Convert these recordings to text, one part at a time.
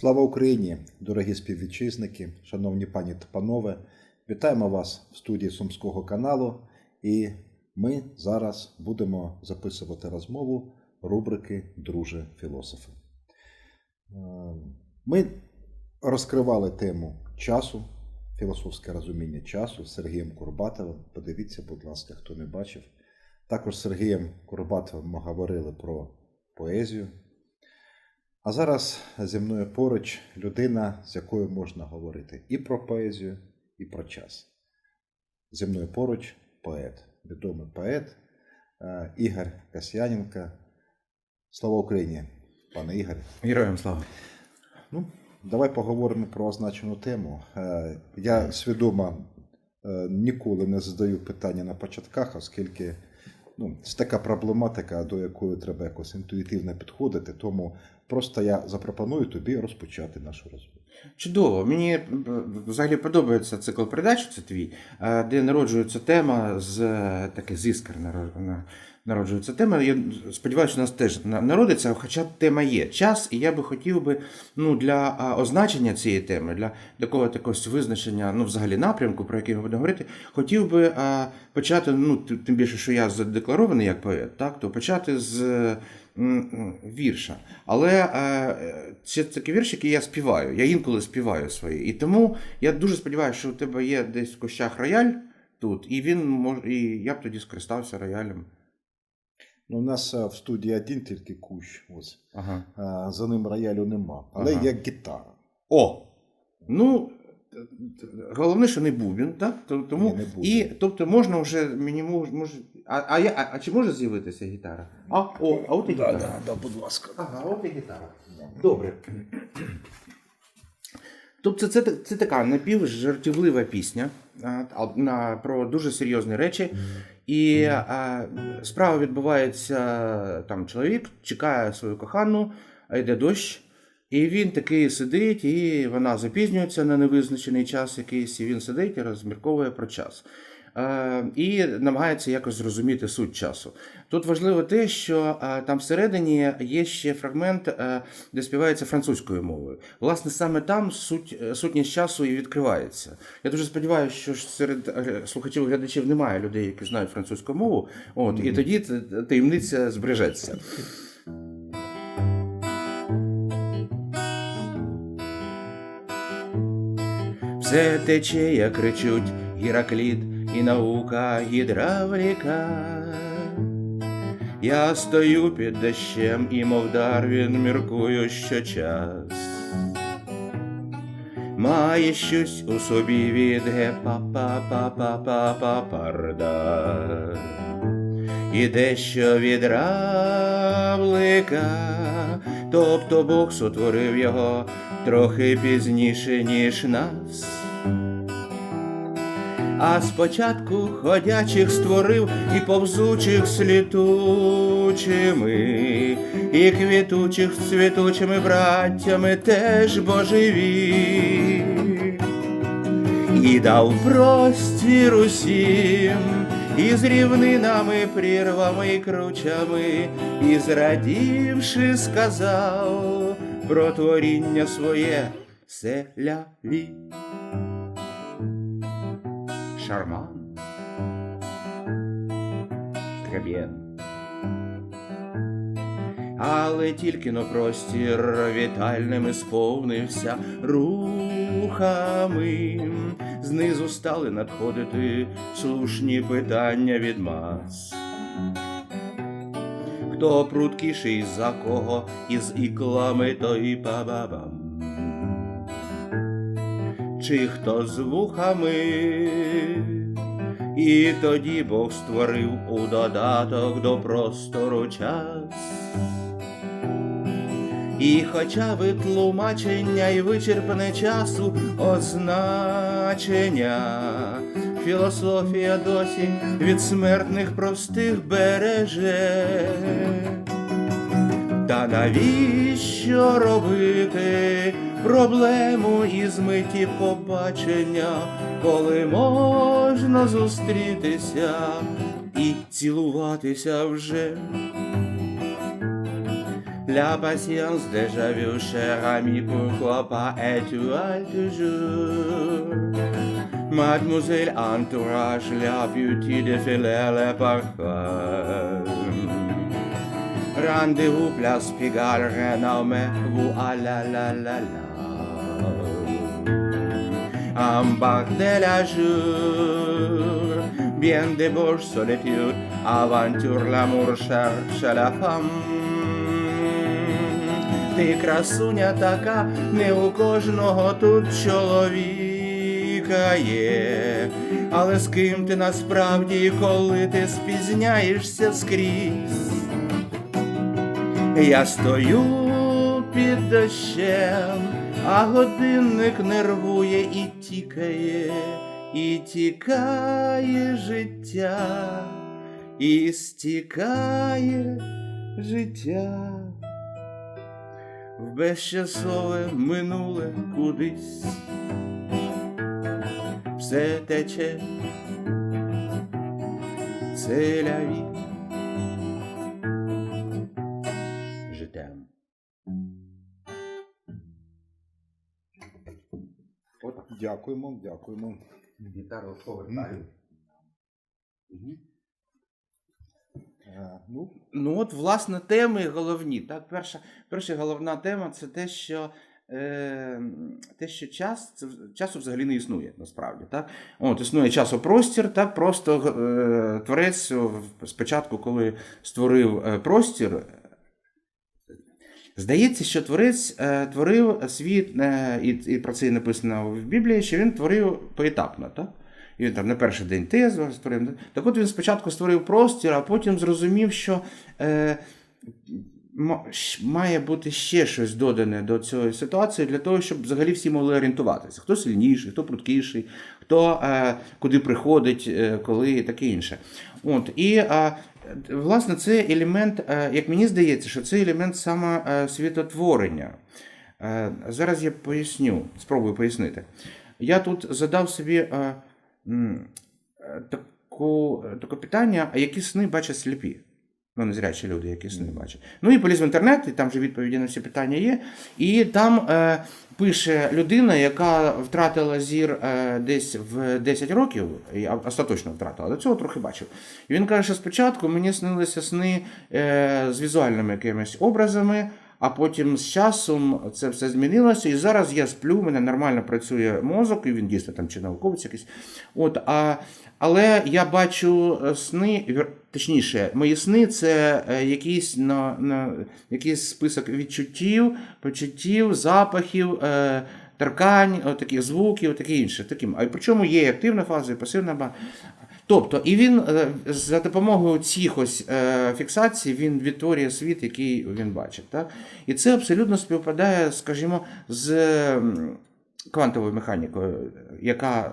Слава Україні, дорогі співвітчизники, шановні пані та панове. Вітаємо вас в студії Сумського каналу. І ми зараз будемо записувати розмову рубрики Друже філософи. Е, Ми розкривали тему часу, філософське розуміння часу з Сергієм Курбатовим. Подивіться, будь ласка, хто не бачив. Також з Сергієм Курбатовим ми говорили про поезію. А зараз зі мною поруч людина, з якою можна говорити і про поезію, і про час. Зі мною поруч поет, відомий поет е, Ігор Касьяненко. Слава Україні, пане Ігорі. Героям слава. Ну, давай поговоримо про означену тему. Е, Я свідомо е, ніколи не задаю питання на початках, оскільки ну, це така проблематика, до якої треба якось інтуїтивно підходити. Тому просто я запропоную тобі розпочати нашу розмову. Чудово. Мені е, взагалі подобається цикл передач, це твій, е, де народжується тема з е, таке з іскр наро- на- народжується тема. Я сподіваюся, у нас теж народиться, хоча тема є час, і я би хотів би ну, для означення цієї теми, для такого якогось визначення, ну, взагалі напрямку, про який ми будемо говорити, хотів би а, почати, ну, тим більше, що я задекларований як поет, так, то почати з вірша. Але е, це такий вірш, який я співаю. Я інколи співаю свої. І тому я дуже сподіваюся, що у тебе є десь в кущах рояль тут, і він мож, і я б тоді скористався роялем. Ну, у нас е, в студії один тільки кущ, ось. Ага. Е, За ним роялю нема, але Ага. є гітара. О! Ну, головне, що не бубін, так? Тому, Ні, не бубен. і, тобто можна вже мені мож, може. А, а, я, а, а чи може з'явитися гітара? А, о, а от і гітара. да, будь ласка. Ага, от і гітара. Добре. Тобто це, це, це така напівжартівлива пісня на, про дуже серйозні речі. І а, справа відбувається, там чоловік чекає свою кохану, а йде дощ, і він такий сидить, і вона запізнюється на невизначений час якийсь, і він сидить і розмірковує про час. Е, і намагається якось зрозуміти суть часу. Тут важливо те, що е, там всередині є ще фрагмент, е, де співається французькою мовою. Власне, саме там суть, сутність часу і відкривається. Я дуже сподіваюся, що серед слухачів і глядачів немає людей, які знають французьку мову. От, І тоді таємниця збережеться. Все тече, як кричуть Гіракліт і наука гідравліка. Я стою під дощем і, мов Дарвін, міркую, що час. Має щось у собі від гепа-па-па-па-па-па-парда. І дещо від равлика, тобто Бог сотворив його трохи пізніше, ніж нас. А спочатку ходячих створив і повзучих з літучими, і квітучих цвітучими браттями теж божеві, і дав простір усім, і з рівнинами, прірвами і кручами, і зрадівши, сказав про творіння своє селяві. Шарман. Треб'єн. Але тільки но простір вітальними сповнився рухами. Знизу стали надходити слушні питання від мас. Хто пруткіший за кого із іклами, той па-ба-бам чи хто з вухами. І тоді Бог створив у додаток до простору час. І хоча ви тлумачення і вичерпане часу означення, філософія досі від смертних простих береже. Та навіщо робити проблему із миті побачення, коли можна зустрітися і цілуватися вже? Entourage la beauté de filer les parfums Rendez-vous place Pigalle, renommé, vous ah la la la la En bas de la jour, bien débauche solitude, aventure l'amour cherche la femme. Ти красуня така, не у кожного тут чоловіка є. Але з ким ти насправді, коли ти спізняєшся скрізь? Я стою під дощем, а годинник нервує і тікає, і тікає життя, і стікає життя. В безчасове минуле кудись все тече, це ляві. Житем. Отак. Дякуємо, дякуємо. Гітару повертаю. Е, Ну, Ну, от, власне, теми головні. Так? Перша, перша головна тема це те, що. Е, те, що час, це, в- часу взагалі не існує, насправді. Так? От, існує часопростір, так просто е, творець спочатку, коли створив е, простір, Здається, що творець е, творив світ, е, і, і про це і написано в Біблії, що він творив поетапно. Так? І він там на перший день те створив. Так от він спочатку створив простір, а потім зрозумів, що е, має бути ще щось додане до цієї ситуації для того, щоб взагалі всі могли орієнтуватися. Хто сильніший, хто пруткіший, хто е, куди приходить, е, коли і таке інше. От, і е, власне це елемент, як мені здається, що це елемент саме світотворення. Зараз я поясню, спробую пояснити. Я тут задав собі таку, таке питання, а які сни бачать сліпі? Ну, незрячі люди, які сни бачать. Ну і поліз в інтернет, і там вже відповіді на всі питання є. І там е, пише людина, яка втратила зір е, десь в 10 років, і остаточно втратила, до цього трохи бачив. І він каже, що спочатку мені снилися сни е, з візуальними якимись образами. А потім з часом це все змінилося, і зараз я сплю, у мене нормально працює мозок, і він дійсно там чи науковець якийсь. От, а, але я бачу е, сни, точніше, мої сни це е, якийсь, на, на, якийсь список відчуттів, почуттів, запахів. Е, Торкань, от таких звуків, таке інше. Таким. А причому є активна фаза, і пасивна. Тобто, і він е, за допомогою цих ось фіксацій він відтворює світ, який він бачить. Так? І це абсолютно співпадає, скажімо, з квантовою механікою, яка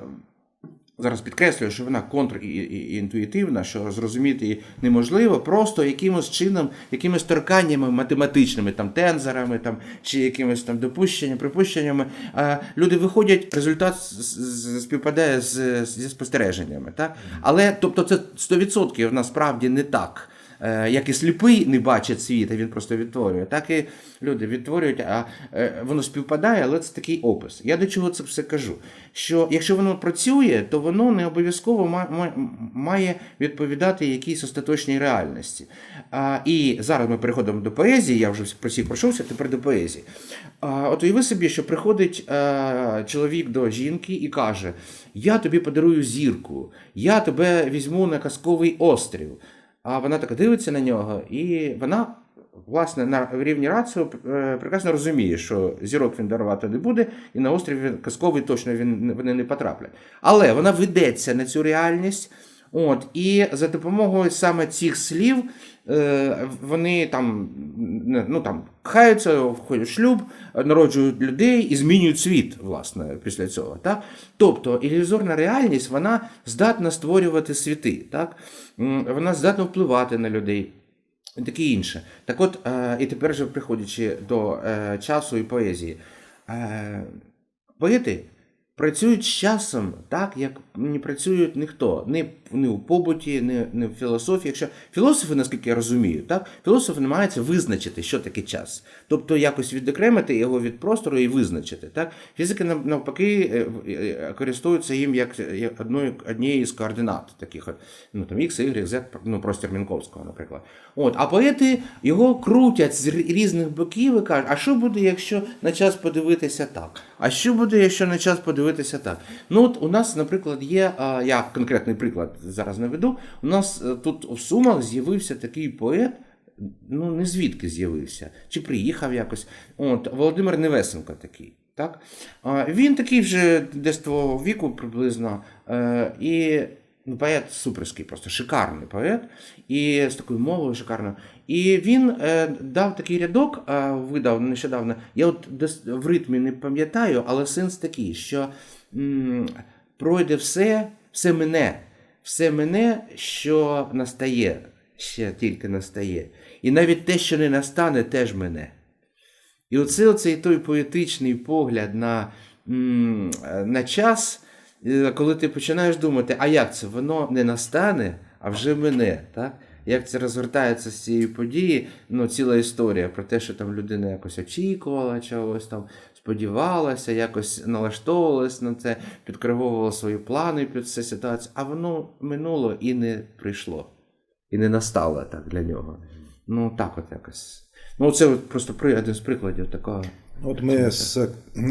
зараз підкреслюю, що вона контрінтуїтивна, що зрозуміти її неможливо, просто якимось чином, якимись торканнями математичними, там тензорами, там чи якимись там допущеннями, припущеннями. А люди виходять, результат співпадає з, зі спостереженнями. Так? Але тобто це 100% насправді не так. Е, Як і сліпий не бачить світ, а він просто відтворює, так і люди відтворюють, а е, воно співпадає, але це такий опис. Я до чого це все кажу? Що якщо воно працює, то воно не обов'язково ма- ма- має відповідати якійсь остаточній реальності. І зараз ми переходимо до поезії, я вже про всіх пройшовся, тепер до поезії. От уяви собі, що приходить е, чоловік до жінки і каже: Я тобі подарую зірку, я тебе візьму на казковий острів. А вона так дивиться на нього, і вона, власне, на рівні рацію е, прекрасно розуміє, що зірок він дарувати не буде, і на острів він казковий точно він, вони не потраплять. Але вона ведеться на цю реальність. От, і за допомогою саме цих слів е, вони там, ну, там кхаються, входять в шлюб, народжують людей і змінюють світ, власне, після цього. Так? Тобто ілюзорна реальність вона здатна створювати світи, так? Вона здатна впливати на людей. Таке інше. Так от, е, і тепер же приходячи до е, часу і поезії. Е, поети працюють з часом так, як не працюють ніхто. Ні, ні у побуті, ні, ні в філософії. Якщо філософи, наскільки я розумію, так, філософи намагаються визначити, що таке час. Тобто якось відокремити його від простору і визначити. Так? Фізики навпаки е, в- е, користуються їм як, одною, однією з координат, таких ну, там, X, Y, Z, ну, простір Мінковського, наприклад. От, а поети його крутять з різних боків і кажуть, а що буде, якщо на час подивитися так? А що буде, якщо на час подивитися так? Ну, от у нас, наприклад, є, я конкретний приклад зараз наведу. У нас е, тут в Сумах з'явився такий поет, ну не звідки з'явився, чи приїхав якось. От, Володимир Невесенко такий. Так? Він такий вже десь твого віку приблизно. е, І ну, поет суперський, просто шикарний поет, і з такою мовою шикарною. І він е, дав такий рядок, е, видав нещодавно. Я от в ритмі не пам'ятаю, але сенс такий, що м, пройде все, все мене, все мене, що настає, ще тільки настає. І навіть те, що не настане, теж мене. І оце оцей той поетичний погляд на, м, на час, е, коли ти починаєш думати, а як це? Воно не настане, а вже мене. Так? Як це розгортається з цієї події, ну, ціла історія про те, що там людина якось очікувала чогось там, сподівалася, якось налаштовувалась на це, підкориговувала свої плани під цю ситуацію, а воно минуло і не прийшло. І не настало так для нього. Ну, так от якось. Ну, це от просто один з прикладів такого. От ми з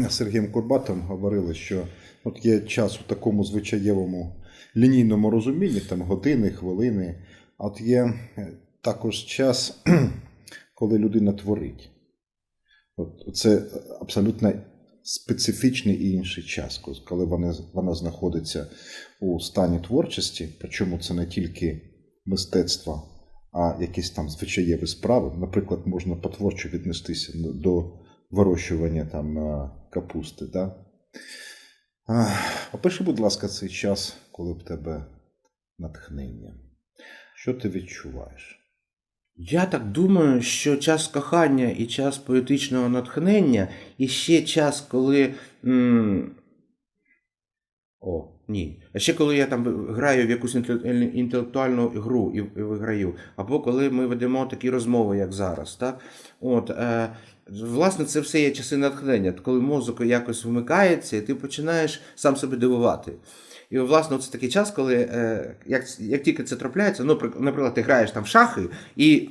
Сергієм Курбатом говорили, що от є час у такому звичаєвому лінійному розумінні, там години, хвилини. От є е, також час, коли людина творить. От це абсолютно специфічний і інший час, коли вона, вона знаходиться у стані творчості, причому це не тільки мистецтво, а якісь там звичаєві справи. Наприклад, можна потворчо віднестися до вирощування там е, капусти. Да? Опиши, будь ласка, цей час, коли в тебе натхнення. Що ти відчуваєш? Я так думаю, що час кохання і час поетичного натхнення, і ще час, коли. М- О, ні. А ще коли я там граю в якусь інтелектуальну гру і, виграю, або коли ми ведемо такі розмови, як зараз. Так? От, е, власне, це все є часи натхнення, коли мозок якось вмикається, і ти починаєш сам себе дивувати. І, власне, це такий час, коли е, як, як тільки це трапляється, ну, при- наприклад, ти граєш там в шахи і.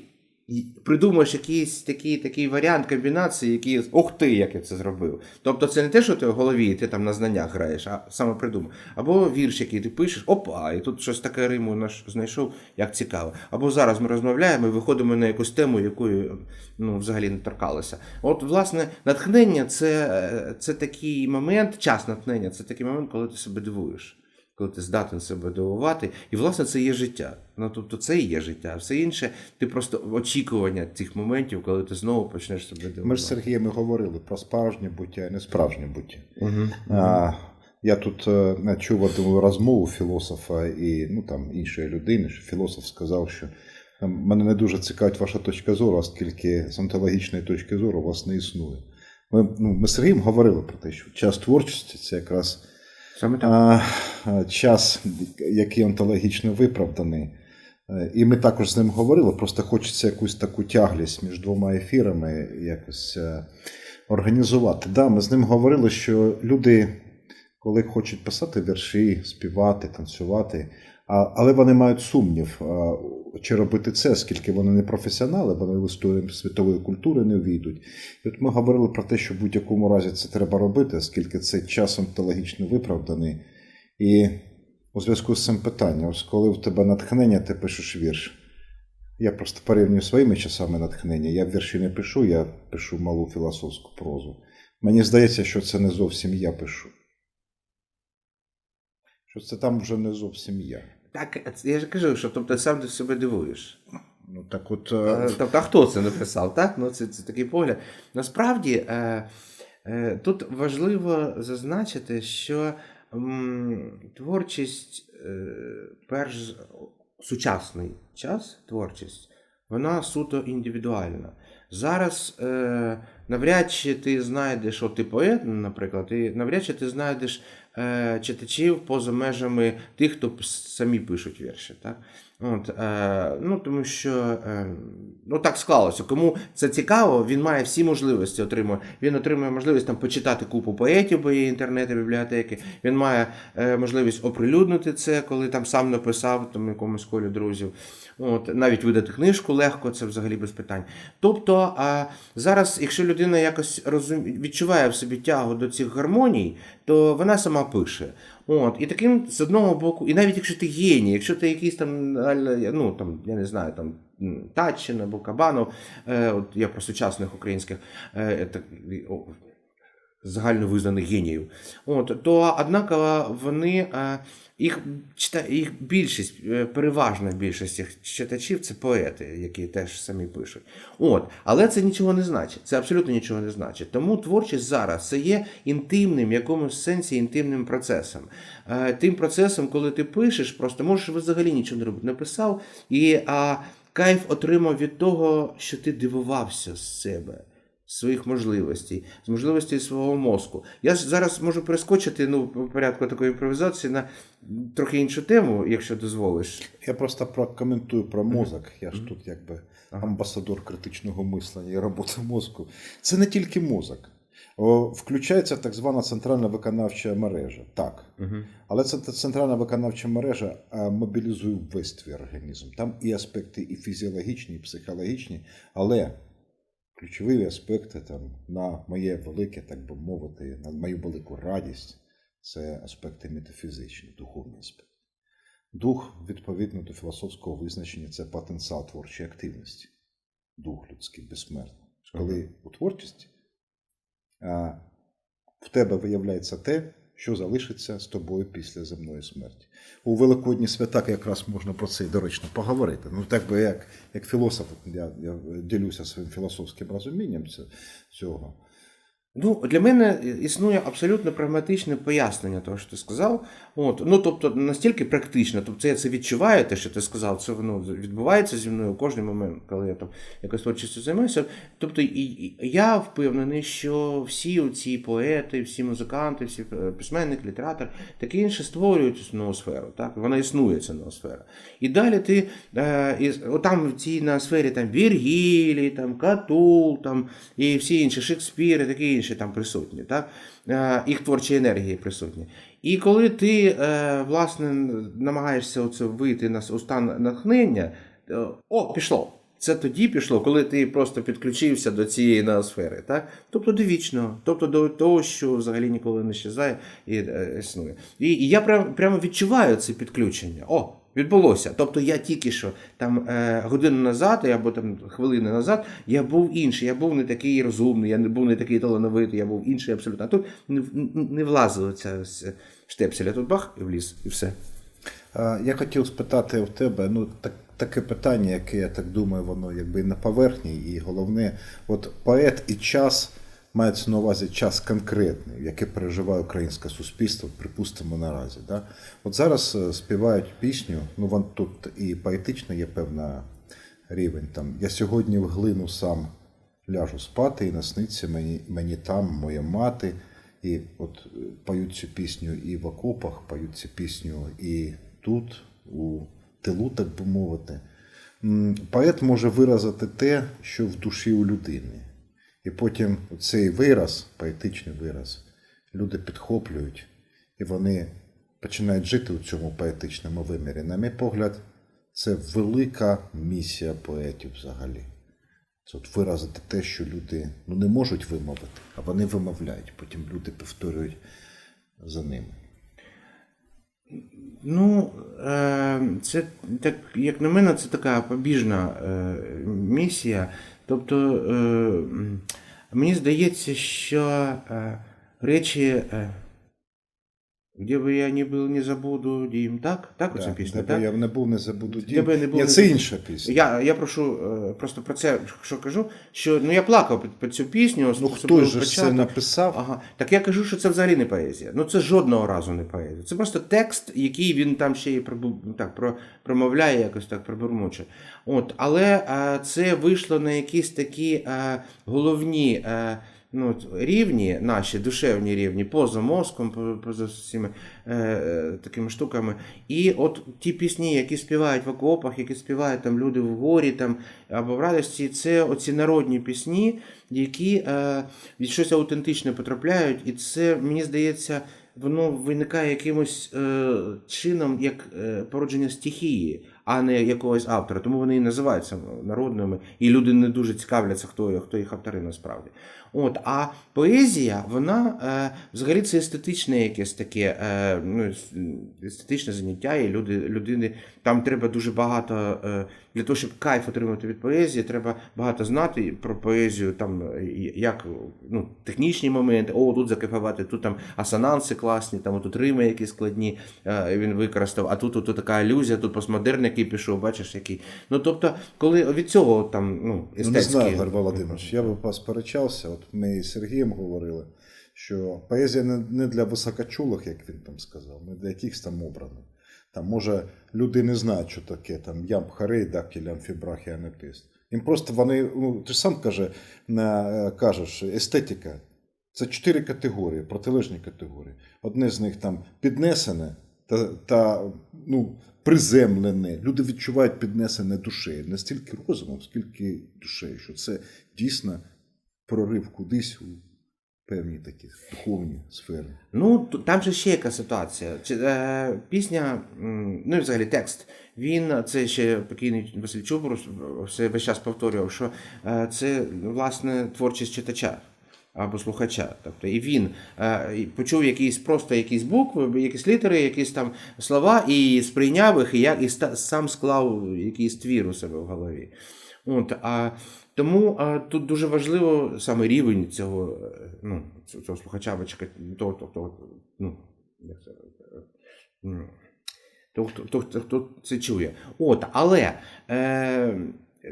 Придумаєш якийсь такий, такий варіант комбінації, який ох ти, як я це зробив. Тобто це не те, що ти в голові, ти там на знаннях граєш, а саме придумав. Або вірш, який ти пишеш, опа, і тут щось таке риму наш знайшов, як цікаво. Або зараз ми розмовляємо і виходимо на якусь тему, якої ну, взагалі не торкалося. От, власне, натхнення це, е, це такий момент, час натхнення, це такий момент, коли ти себе дивуєш. Коли ти здатен себе дивувати, і власне це є життя. Ну тобто це і є життя, а все інше ти просто очікування цих моментів, коли ти знову почнеш себе дивувати. Ми ж з Сергієм говорили про справжнє буття і несправжнє буття. Угу. А, я тут е, чув одну розмову філософа і ну, там, іншої людини, що філософ сказав, що «Ем, мене не дуже цікавить ваша точка зору, оскільки з онтологічної точки зору у вас не існує. Ми, ну, ми з Сергієм говорили про те, що час творчості це якраз Саме так. а, час, який онтологічно виправданий. Е, І ми також з ним говорили, просто хочеться якусь таку тяглість між двома ефірами якось е, організувати. Да, ми з ним говорили, що люди, коли хочуть писати вірші, співати, танцювати, але вони мають сумнів, чи робити це, оскільки вони не професіонали, вони в історію світової культури не війдуть. І от ми говорили про те, що в будь-якому разі це треба робити, оскільки це час онтологічно виправданий. І у зв'язку з цим питанням, ось коли в тебе натхнення, ти пишеш вірш. Я просто порівнюю своїми часами натхнення. Я вірші не пишу, я пишу малу філософську прозу. Мені здається, що це не зовсім я пишу. Що це там вже не зовсім я. Так, я ж кажу, що тобто сам ти себе дивуєш. Ну так от. Е, е, Тобто, а хто це написав? Так? Ну, це, це такий погляд. Насправді е, е, тут важливо зазначити, що м, творчість, е, перш сучасний час, творчість, вона суто індивідуальна. Зараз е, навряд чи ти знайдеш, от ти поет, наприклад, і навряд чи ти знайдеш е, читачів поза межами тих, хто самі пишуть вірші. Так? От, е, ну, тому що е, ну, так склалося. Кому це цікаво, він має всі можливості отримує. Він отримує можливість там, почитати купу поетів, бо є інтернети, бібліотеки. Він має е, можливість оприлюднити це, коли там сам написав там, якомусь колі друзів. От, навіть видати книжку легко, це взагалі без питань. Тобто, а, зараз, якщо людина якось розум... відчуває в собі тягу до цих гармоній, то вона сама пише. От, і таким з одного боку, і навіть якщо ти геній, якщо ти якийсь там, ну там, я не знаю, там Татчин або Кабанов, е, от я про сучасних українських е, так, о, загальновизнаних геніїв. От, то однаково вони е, їх їх більшість, е, переважна більшість їх читачів це поети, які теж самі пишуть. От, але це нічого не значить. Це абсолютно нічого не значить. Тому творчість зараз це є інтимним, в якомусь сенсі інтимним процесом. Е, Тим процесом, коли ти пишеш, просто можеш взагалі нічого не робити. Написав і а, кайф отримав від того, що ти дивувався з себе своїх можливостей, з можливостей свого мозку. Я зараз можу перескочити ну, по порядку такої імпровізації на трохи іншу тему, якщо дозволиш. Я просто прокоментую про мозок. Я ж тут якби амбасадор критичного мислення і роботи мозку. Це не тільки мозок. Включається так звана центральна виконавча мережа. Так. Угу. Але та центральна виконавча мережа мобілізує весь твій організм. Там і аспекти і фізіологічні, і психологічні, але ключові аспекти там, на моє велике, так би мовити, на мою велику радість це аспекти метафізичні, духовні аспекти. Дух, відповідно до філософського визначення, це потенціал творчої активності. Дух людський безсмертний. Коли у творчості а, в тебе виявляється те, що залишиться з тобою після земної смерті. У Великодні свята якраз можна про це доречно поговорити. Ну, так би як, як філософ, я, я ділюся своїм філософським розумінням цього. Ну, для мене існує абсолютно прагматичне пояснення того, що ти сказав. От, ну, тобто, настільки практично, тобто я це відчуваю, те, що ти сказав, це воно відбувається зі мною кожен момент, коли я там якось творчістю займаюся. Тобто, і, і я впевнений, що всі ці поети, всі музиканти, всі е, письменники, літератор, таке інше створюють ноосферу. Так? Вона існує, ця ноосфера. І далі ти е, і, отам в цій ноосфері там Віргілій, там Катул, там, і всі інші Шекспір, і такі інші там присутні. Так? Е, їх творчі енергії присутні. І коли ти е, власне намагаєшся оце вийти на стан натхнення, о, пішло. Це тоді пішло, коли ти просто підключився до цієї ноосфери, так? Тобто до вічного, тобто до того, що взагалі ніколи не щезає і е, існує. І, і я прям, прямо відчуваю це підключення. О, відбулося. Тобто я тільки що там е, годину назад, або там хвилини назад, я був інший, я був не такий розумний, я не був не такий талановитий, я був інший абсолютно. А тут не, ця штепсель, а тут бах і вліз, і все. Я хотів спитати у тебе, ну так, таке питання, яке я так думаю, воно якби на поверхні, і головне, от поет і час мається на увазі час конкретний, який переживає українське суспільство, припустимо наразі. Да? От зараз е, співають пісню, ну вон тут і поетично є певна рівень. Там я сьогодні в глину сам ляжу спати, і насниться мені, мені там моя мати. І от е, поють цю пісню і в окопах, поють цю пісню і тут, у тилу, так би мовити. Поет може виразити те, що в душі у людини. І потім цей вираз, поетичний вираз, люди підхоплюють, і вони починають жити у цьому поетичному вимірі. На мій погляд, це велика місія поетів взагалі. Це от виразити те, що люди ну, не можуть вимовити, а вони вимовляють. Потім люди повторюють за ними. Ну, е, це так, як на мене, це така побіжна е, місія. Тобто, е, мені здається, що е, речі, е, де би я не був, не забуду дім. Так? Так, оця пісня, де так? я не був, не забуду Де дім. я не був, не це інша пісня. Я, я прошу е, просто про це, що кажу, що ну, я плакав під, під цю пісню. Ну же ж це написав. Ага. Так я кажу, що це взагалі не поезія. Ну це жодного разу не поезія. Це просто текст, який він там ще й так, про, промовляє, якось так пробурмоче. От, але а, це вийшло на якісь такі а, головні а, ну, рівні, наші душевні рівні, поза мозком, поза всіми е, е, такими штуками. І от ті пісні, які співають в окопах, які співають там люди в горі там, або в радості, це оці народні пісні, які е, щось аутентичне потрапляють, і це, мені здається, воно виникає якимось е, чином як е, породження стихії, а не якогось автора. Тому вони і називаються народними, і люди не дуже цікавляться, хто, хто їх автори насправді. От, а поезія, вона е, взагалі це естетичне якесь таке, е, ну, естетичне заняття, і люди, людини, там треба дуже багато, е, для того, щоб кайф отримати від поезії, треба багато знати про поезію, там, як ну, технічні моменти, о, тут закайфувати, тут там асонанси класні, там тут рими якісь складні е, він використав, а тут, тут така алюзія, тут постмодерн, який пішов, бачиш, який. Ну, тобто, коли від цього там, ну, Ну, не знаю, Володимирович, я би посперечався. От ми з Сергієм говорили, що поезія не, для високочулих, як він там сказав, не для якихось там обраних. Там, може, люди не знають, що таке там ям харей, дактиль, амфібрах і. Їм просто вони, ну, ти ж сам каже, е, кажеш, естетика. Це чотири категорії, протилежні категорії. Одне з них там піднесене та, та ну, приземлене. Люди відчувають піднесене душею. Не стільки розумом, скільки душею, що це дійсно прорив кудись у певні такі духовні сфери. Ну, там же ще яка ситуація. Е, пісня, ну і взагалі текст. Він це ще покійний Василь Чубур все весь час повторював, що е, це власне творчість читача. Або слухача. Тобто, і він е, почув якісь просто якісь букви, якісь літери, якісь там слова, і сприйняв їх, і, як, і ста- сам склав якийсь твір у себе в голові. От, а, тому а, тут дуже важливо саме рівень цього, е, ну, цього, слухача, або чекати- того, хто, ну, як це, е, того, хто, хто, хто це чує. От, але е,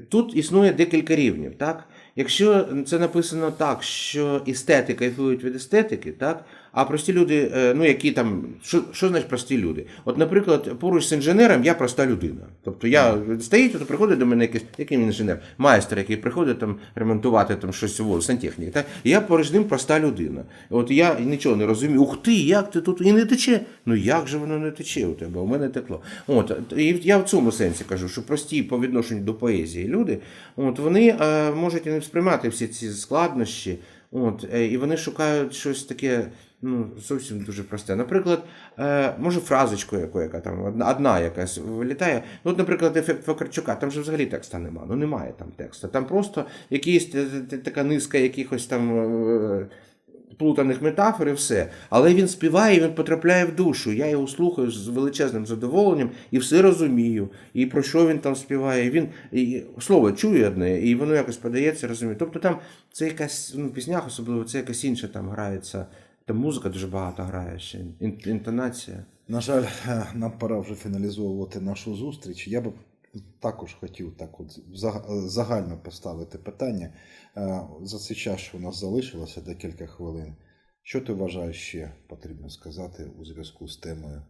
тут існує декілька рівнів. Так? Якщо це написано так, що естети кайфують від естетики, так? А прості люди, е, ну які там, що, що значить прості люди? От, наприклад, поруч з інженером я проста людина. Тобто я стоїть, то приходить до мене якийсь, який інженер, майстер, який приходить там ремонтувати там щось у сантехніки. Так? Я поруч з ним проста людина. От я нічого не розумію. Ух ти, як ти тут і не тече? Ну як же воно не тече у тебе? У мене текло. От і я в цьому сенсі кажу, що прості по відношенню до поезії люди, от вони е, можуть не сприймати всі ці складнощі. От, е, і вони шукають щось таке ну, зовсім дуже просте. Наприклад, е, може фразочку, яку, яка там одна, одна якась вилітає. Ну, от, наприклад, ефект Факарчука, там же взагалі текста нема. Ну немає там тексту. Там просто якісь е, е, така низка якихось там. е, Плутаних метафор і все. Але він співає, він потрапляє в душу. Я його слухаю з величезним задоволенням і все розумію. І про що він там співає. Він і слово чує одне, і воно якось подається, розумію. Тобто там це якась ну, піснях, особливо це якась інша там грається. Там музика дуже багато грає ще, інтонація. На жаль, е, нам пора вже фіналізовувати нашу зустріч. Я би також хотів так от загально поставити питання. Е, За цей час, що у нас залишилося декілька хвилин. Що ти вважаєш ще потрібно сказати у зв'язку з темою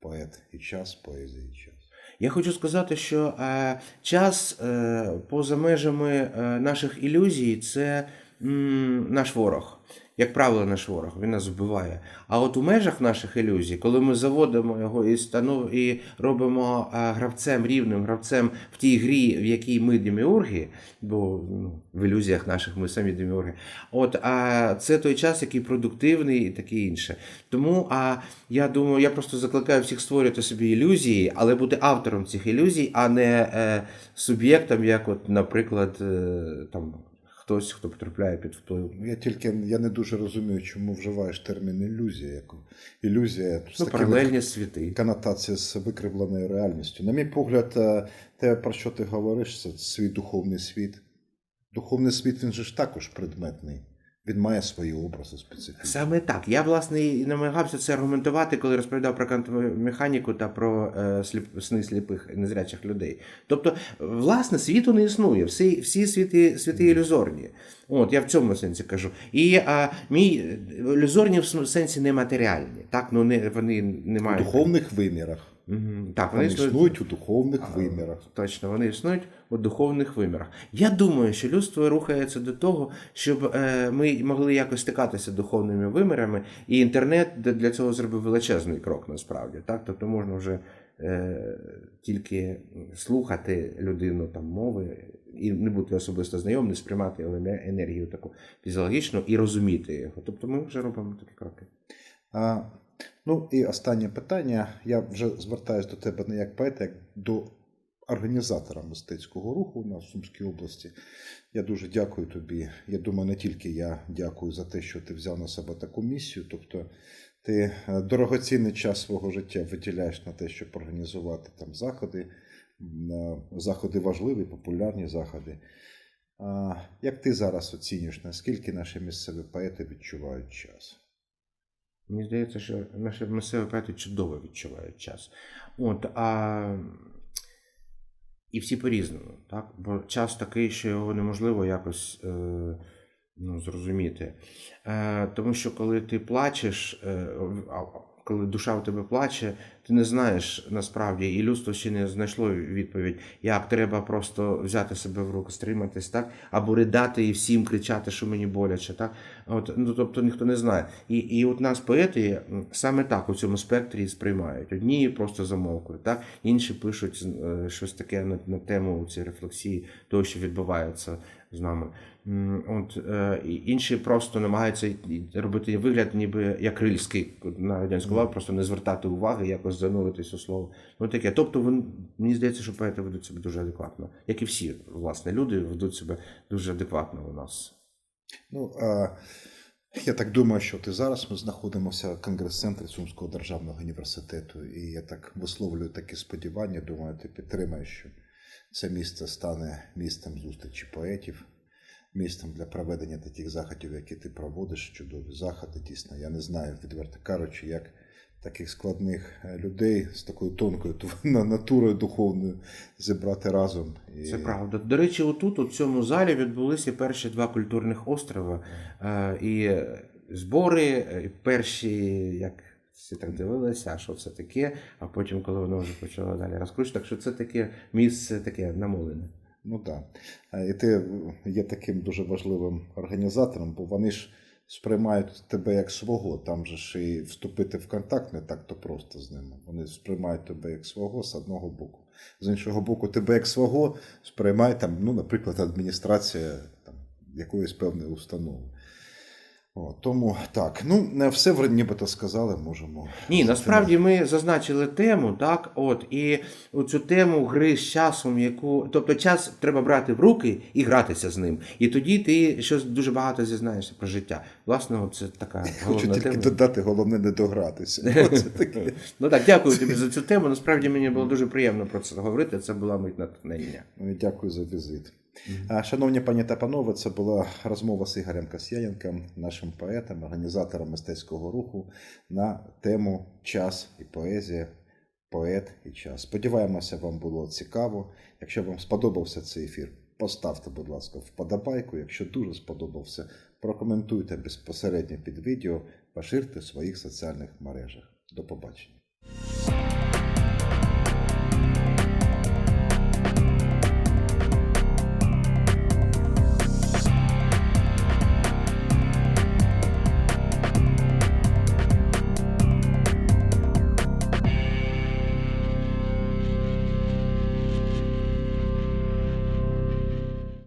поет і час, поезія і час? Я хочу сказати, що е, час е, поза межами е, наших ілюзій це м, наш ворог. Як правило, наш ворог, він нас вбиває. А от у межах наших ілюзій, коли ми заводимо його і станов, і робимо е, гравцем рівним гравцем в тій грі, в якій ми деміурги, бо ну, в ілюзіях наших ми самі деміурги, от а це той час, який продуктивний і таке інше. Тому а я думаю, я просто закликаю всіх створювати собі ілюзії, але бути автором цих ілюзій, а не е, суб'єктом, як, от, наприклад, е, там хтось, хто потрапляє під вплив. Я тільки я не дуже розумію, чому вживаєш термін ілюзія. Як ілюзія Ну, паралельні світи. Канотація з викривленою реальністю. На мій погляд, е, те, про що ти говориш, це свій духовний світ. Духовний світ він же ж також предметний. Він має свої образи специфічні. Саме так. Я, власне, і намагався це аргументувати, коли розповідав про квантову механіку та про е, сліп, сни сліпих незрячих людей. Тобто, власне, світу не існує. Всі, всі світи, світи ілюзорні. От, я в цьому сенсі кажу. І а, мій е, ілюзорні в сенсі нематеріальні. Так, ну не, вони не У мають. духовних вимірах Так, Вони існують- існують у духовних А, вимірах. Точно, вони існують у духовних вимірах. Я думаю, що людство рухається до того, щоб е, ми могли якось стикатися духовними вимірами, і інтернет для- для цього зробив величезний крок насправді. Так? Тобто можна вже е, тільки слухати людину там мови і не бути особисто знайомим, не сприймати енергію таку фізіологічну і розуміти його. Тобто ми вже робимо такі кроки. А, ну і останнє питання. Я вже звертаюся до тебе не як поета, як до організатора мистецького руху на Сумській області. Я дуже дякую тобі. Я думаю, не тільки я дякую за те, що ти взяв на себе таку місію. Тобто ти е, дорогоцінний час свого життя виділяєш на те, щоб організувати там заходи. Е, Заходи важливі, популярні заходи. Як ти зараз оцінюєш, наскільки наші місцеві поети відчувають час? Мені здається, що наші місцеві чудово відчувають час. От, а... І всі по-різному, так? Бо час такий, що його неможливо якось е, ну, зрозуміти. Е, тому що коли ти плачеш, е, коли душа у тебе плаче, ти не знаєш насправді, і людство ще не знайшло відповідь, як треба просто взяти себе в руки, стриматись, так? або ридати і всім кричати, що мені боляче. Так? От, ну, тобто ніхто не знає. І, і от нас поети саме так у цьому спектрі сприймають. Одні просто замовкли, так? інші пишуть е, щось таке на, на тему цієї рефлексії того, що відбувається з нами. От, е, інші просто намагаються робити вигляд, ніби як рильський на радянську владу, просто не звертати уваги, якось зануритись у слово. Ну таке. Тобто, він, мені здається, що поети ведуть себе дуже адекватно, як і всі власне люди ведуть себе дуже адекватно у нас. Ну, а, я так думаю, що ти зараз ми знаходимося в конгрес-центрі Сумського державного університету, і я так висловлюю такі сподівання. Думаю, ти підтримаєш, що це місце стане місцем зустрічі поетів, місцем для проведення таких заходів, які ти проводиш, чудові заходи. Дійсно, я не знаю, відверто кажучи, як таких складних е, людей з такою тонкою натурою духовною зібрати разом. І... Це правда. До речі, отут, у цьому залі, відбулися перші два культурних острова. Е, І збори, е, і перші, як всі так дивилися, а що це таке, а потім, коли воно вже почало далі розкручувати, так що це таке місце таке намолене. Ну так. І ти є таким дуже важливим організатором, бо вони ж сприймають тебе як свого. Там же ж і вступити в контакт не так то просто з ними. Вони сприймають тебе як свого з одного боку. З іншого боку, тебе як свого сприймає там, ну, наприклад, адміністрація там, якоїсь певної установи. О, тому так, ну не все в нібито сказали, можемо. Ні, насправді ми зазначили тему, так, от, і цю тему гри з часом, яку. Тобто час треба брати в руки і гратися з ним. І тоді ти щось дуже багато зізнаєшся про життя. Власне, це така Хочу тільки тема. додати, головне не догратися. Ну так, дякую тобі за цю тему. Насправді мені було дуже приємно про це говорити. Це була мить натхнення. Ну, Дякую за візит. Шановні пані та панове, це була розмова з Ігорем Касьяненком, нашим поетом, організатором мистецького руху на тему час і поезія, поет і час. Сподіваємося, вам було цікаво. Якщо вам сподобався цей ефір, поставте, будь ласка, вподобайку. Якщо дуже сподобався, прокоментуйте безпосередньо під відео, поширте в своїх соціальних мережах. До побачення.